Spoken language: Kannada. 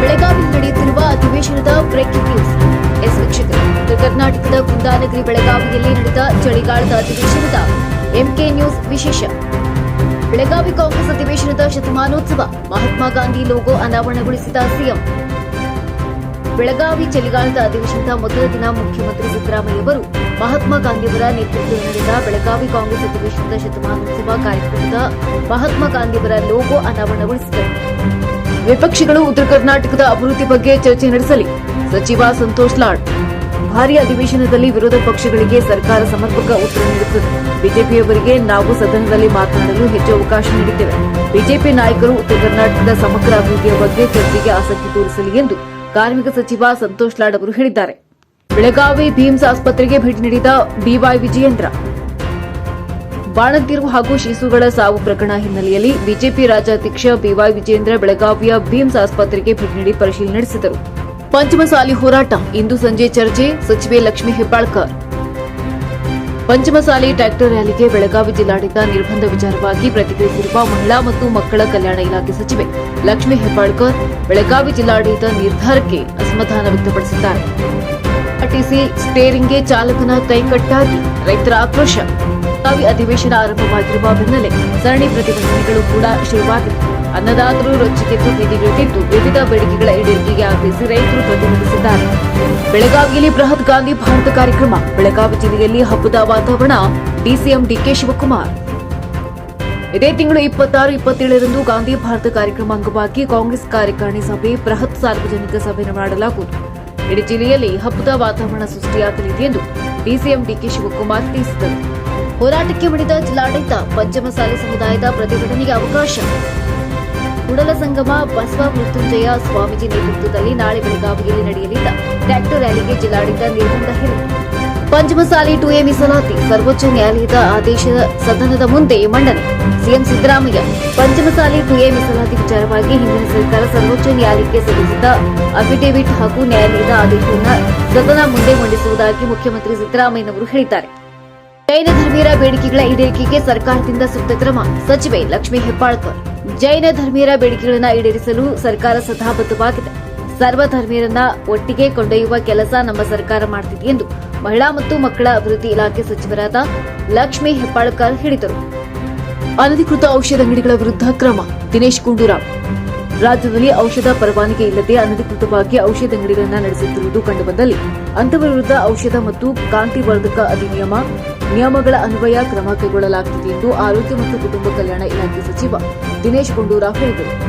ಬೆಳಗಾವಿ ನಡೆಯುತ್ತಿರುವ ಅಧಿವೇಶನದ ಬ್ರೇಕಿಂಗ್ ನ್ಯೂಸ್. ಎಸ್ ವೀಕ್ಷಕರು, ಉತ್ತರ ಕರ್ನಾಟಕದ ಕುಂದಾನಗರಿ ಬೆಳಗಾವಿಯಲ್ಲಿ ನಡೆದ ಚಳಿಗಾಲದ ಅಧಿವೇಶನದ ಎಂಕೆ ನ್ಯೂಸ್ ವಿಶೇಷ. ಬೆಳಗಾವಿ ಕಾಂಗ್ರೆಸ್ ಅಧಿವೇಶನದ ಶತಮಾನೋತ್ಸವ, ಮಹಾತ್ಮ ಗಾಂಧಿ ಲೋಗೋ ಅನಾವರಣಗೊಳಿಸಿದ ಸಿಎಂ. ಬೆಳಗಾವಿ ಚಳಿಗಾಲದ ಅಧಿವೇಶನದ ಮೊದಲ ದಿನ ಮುಖ್ಯಮಂತ್ರಿ ಸಿದ್ದರಾಮಯ್ಯವರು ಮಹಾತ್ಮ ಗಾಂಧಿಯವರ ನೇತೃತ್ವದಲ್ಲಿ ನಡೆದ ಬೆಳಗಾವಿ ಕಾಂಗ್ರೆಸ್ ಅಧಿವೇಶನದ ಶತಮಾನೋತ್ಸವ ಕಾರ್ಯಕ್ರಮದ ಮಹಾತ್ಮ ಗಾಂಧಿಯವರ ಲೋಗೋ ಅನಾವರಣಗೊಳಿಸಿದರು. ವಿಪಕ್ಷಗಳು ಉತ್ತರ ಕರ್ನಾಟಕದ ಅಭಿವೃದ್ಧಿ ಬಗ್ಗೆ ಚರ್ಚೆ ನಡೆಸಲಿ. ಸಚಿವ ಸಂತೋಷ್ ಲಾಡ್, ಭಾರಿ ಅಧಿವೇಶನದಲ್ಲಿ ವಿರೋಧ ಪಕ್ಷಗಳಿಗೆ ಸರ್ಕಾರ ಸಮರ್ಪಕ ಉತ್ತರ ನೀಡುತ್ತದೆ. ಬಿಜೆಪಿಯವರಿಗೆ ನಾವು ಸದನದಲ್ಲಿ ಮಾತನಾಡಲು ಹೆಚ್ಚು ಅವಕಾಶ ನೀಡಿದ್ದೇವೆ. ಬಿಜೆಪಿ ನಾಯಕರು ಉತ್ತರ ಕರ್ನಾಟಕದ ಸಮಗ್ರ ಅಭಿವೃದ್ಧಿಯ ಬಗ್ಗೆ ಚರ್ಚೆಗೆ ಆಸಕ್ತಿ ತೋರಿಸಲಿ ಎಂದು ಕಾರ್ಮಿಕ ಸಚಿವ ಸಂತೋಷ್ ಲಾಡ್ ಅವರು ಹೇಳಿದ್ದಾರೆ. ಬೆಳಗಾವಿ ಭೀಮ್ಸ್ ಆಸ್ಪತ್ರೆಗೆ ಭೇಟಿ ನೀಡಿದ ಬಿವೈ ವಿಜಯೇಂದ್ರ ಬಾಣಂತಿರು ಹಾಗೂ ಶಿಶುಗಳ ಸಾವು ಪ್ರಕರಣ ಹಿನ್ನೆಲೆಯಲ್ಲಿ ಬಿಜೆಪಿ ರಾಜ್ಯಾಧ್ಯಕ್ಷ ಬಿವೈ ವಿಜೇಂದ್ರ ಬೆಳಗಾವಿಯ ಭೀಮ್ಸ್ ಆಸ್ಪತ್ರೆಗೆ ಭೇಟಿ ನೀಡಿ ಪರಿಶೀಲನೆ ನಡೆಸಿದರು. ಪಂಚಮಸಾಲಿ ಹೋರಾಟ, ಇಂದು ಸಂಜೆ ಚರ್ಚೆ, ಸಚಿವೆ ಲಕ್ಷ್ಮೀ ಹೆಬ್ಬಾಳ್ಕರ್. ಪಂಚಮಸಾಲಿ ಟ್ರ್ಯಾಕ್ಟರ್ ರ್ಯಾಲಿಗೆ ಬೆಳಗಾವಿ ಜಿಲ್ಲಾಡಳಿತ ನಿರ್ಬಂಧ ವಿಚಾರವಾಗಿ ಪ್ರತಿಕ್ರಿಯಿಸಿರುವ ಮಹಿಳಾ ಮತ್ತು ಮಕ್ಕಳ ಕಲ್ಯಾಣ ಇಲಾಖೆ ಸಚಿವೆ ಲಕ್ಷ್ಮೀ ಹೆಬ್ಬಾಳ್ಕರ್ ಬೆಳಗಾವಿ ಜಿಲ್ಲಾಡಳಿತ ನಿರ್ಧಾರಕ್ಕೆ ಅಸಮಾಧಾನ ವ್ಯಕ್ತಪಡಿಸಿದ್ದಾರೆ. ಆರ್ಟಿಸಿ ಸ್ಟೇರಿಂಗ್ಗೆ ಚಾಲಕನ ಕೈಕಟ್ಟಾಗಿ ರೈತರ ಆಕ್ರೋಶ. ಬೆಳಗಾವಿ ಅಧಿವೇಶನ ಆರಂಭವಾಗಿರುವ ಬೆನ್ನಲ್ಲೇ ಸರಣಿ ಪ್ರತಿಭಟನೆಗಳು ಕೂಡ ಶುರುವಾಗಿವೆ. ಅನ್ನದಾತರು ರೊಚ್ಚಿಗೆದ್ದು ಬೀದಿಗಿಳಿದಿದ್ದು ವಿವಿಧ ಬೇಡಿಕೆಗಳ ಈಡೇರಿಕೆಗೆ ಆಗ್ರಹಿಸಿ ರೈತರು ಪ್ರತಿಭಟಿಸಿದ್ದಾರೆ. ಬೆಳಗಾವಿಯಲ್ಲಿ ಬೃಹತ್ ಗಾಂಧಿ ಭಾರತ ಕಾರ್ಯಕ್ರಮ. ಬೆಳಗಾವಿ ಜಿಲ್ಲೆಯಲ್ಲಿ ಹಬ್ಬದ ವಾತಾವರಣ. D C M D K Shivakumar. ಇದೇ ತಿಂಗಳು ಇಪ್ಪತ್ತಾರು, ಇಪ್ಪತ್ತೇಳರಂದು ಗಾಂಧಿ ಭಾರತ ಕಾರ್ಯಕ್ರಮ ಅಂಗವಾಗಿ ಕಾಂಗ್ರೆಸ್ ಕಾರ್ಯಕಾರಿಣಿ ಸಭೆ ಬೃಹತ್ ಸಾರ್ವಜನಿಕ ಸಭೆ ಮಾಡಲಾಗುವುದು. ಇಡೀ ಜಿಲ್ಲೆಯಲ್ಲಿ ಹಬ್ಬದ ವಾತಾವರಣ ಸೃಷ್ಟಿಯಾಗಲಿದೆ ಎಂದು ಡಿಸಿಎಂ ಡಿಕೆ ಶಿವಕುಮಾರ್ ತಿಳಿಸಿದರು. ಹೋರಾಟಕ್ಕೆ ಮಣಿದ ಜಿಲ್ಲಾಡಳಿತ ಪಂಚಮಸಾಲಿ ಸಮುದಾಯದ ಪ್ರತಿಭಟನೆಗೆ ಅವಕಾಶ. ಉಡಲ ಸಂಗಮ ಬಸವ ಮೃತ್ಯುಂಜಯ ಸ್ವಾಮೀಜಿ ನೇತೃತ್ವದಲ್ಲಿ ನಾಳೆ ಬೆಳಗಾವಿಯಲ್ಲಿ ನಡೆಯಲಿದ್ದ ಟ್ರ್ಯಾಕ್ಟರ್ ರ್ಯಾಲಿಗೆ ಜಿಲ್ಲಾಡಳಿತ ನಿರ್ಬಂಧ ಹೇರಿದೆ. ಪಂಚಮಸಾಲಿ ಟು ಎ ಮೀಸಲಾತಿ, ಸರ್ವೋಚ್ಚ ನ್ಯಾಯಾಲಯದ ಆದೇಶದ ಸದನದ ಮುಂದೆ ಮಂಡನೆ. C M Siddaramaiah Panchamasali two A ಮೀಸಲಾತಿ ವಿಚಾರವಾಗಿ ಹಿಂದಿನ ಸರ್ಕಾರ ಸರ್ವೋಚ್ಚ ನ್ಯಾಯಾಲಯಕ್ಕೆ ಸಲ್ಲಿಸಿದ್ದ ಅಫಿಡೇವಿಟ್ ಹಾಗೂ ನ್ಯಾಯಾಲಯದ ಆದೇಶವನ್ನು ಸದನ ಮುಂದೆ ಮಂಡಿಸುವುದಾಗಿ ಮುಖ್ಯಮಂತ್ರಿ ಸಿದ್ದರಾಮಯ್ಯನವರು ಹೇಳಿದ್ದಾರೆ. ಜೈನ ಧರ್ಮೀಯರ ಬೇಡಿಕೆಗಳ ಈಡೇರಿಕೆಗೆ ಸರ್ಕಾರದಿಂದ ಸೂಕ್ತ ಕ್ರಮ. ಸಚಿವೆ ಲಕ್ಷ್ಮೀ ಹೆಬ್ಬಾಳ್ಕರ್, ಜೈನ ಧರ್ಮೀಯರ ಬೇಡಿಕೆಗಳನ್ನು ಈಡೇರಿಸಲು ಸರ್ಕಾರ ಸದಾಬದ್ಧವಾಗಿದೆ ಸರ್ವ ಧರ್ಮೀಯರನ್ನ ಒಟ್ಟಿಗೆ ಕೊಂಡೊಯ್ಯುವ ಕೆಲಸ ನಮ್ಮ ಸರ್ಕಾರ ಮಾಡುತ್ತಿದೆ ಎಂದು ಮಹಿಳಾ ಮತ್ತು ಮಕ್ಕಳ ಅಭಿವೃದ್ಧಿ ಇಲಾಖೆ ಸಚಿವರಾದ ಲಕ್ಷ್ಮೀ ಹೆಬ್ಬಾಳ್ಕರ್ ಹೇಳಿದರು. ಅನಧಿಕೃತ ಔಷಧ ಅಂಗಡಿಗಳ ವಿರುದ್ಧ ಕ್ರಮ, ದಿನೇಶ್ ಗುಂಡೂರಾವ್. ರಾಜ್ಯದಲ್ಲಿ ಔಷಧ ಪರವಾನಗಿ ಇಲ್ಲದೆ ಅನಧಿಕೃತವಾಗಿ ಔಷಧ ಅಂಗಡಿಗಳನ್ನು ನಡೆಸುತ್ತಿರುವುದು ಕಂಡುಬಂದಲ್ಲಿ ಅಂತವರ ವಿರುದ್ಧ ಔಷಧ ಮತ್ತು ಕಾಂತಿವರ್ಧಕ ಅಧಿನಿಯಮ ನಿಯಮಗಳ ಅನ್ವಯ ಕ್ರಮ ಕೈಗೊಳ್ಳಲಾಗುತ್ತಿದೆ ಎಂದು ಆರೋಗ್ಯ ಮತ್ತು ಕುಟುಂಬ ಕಲ್ಯಾಣ ಇಲಾಖೆ ಸಚಿವ ದಿನೇಶ್ ಗುಂಡೂರಾವ್ ಹೇಳಿದರು.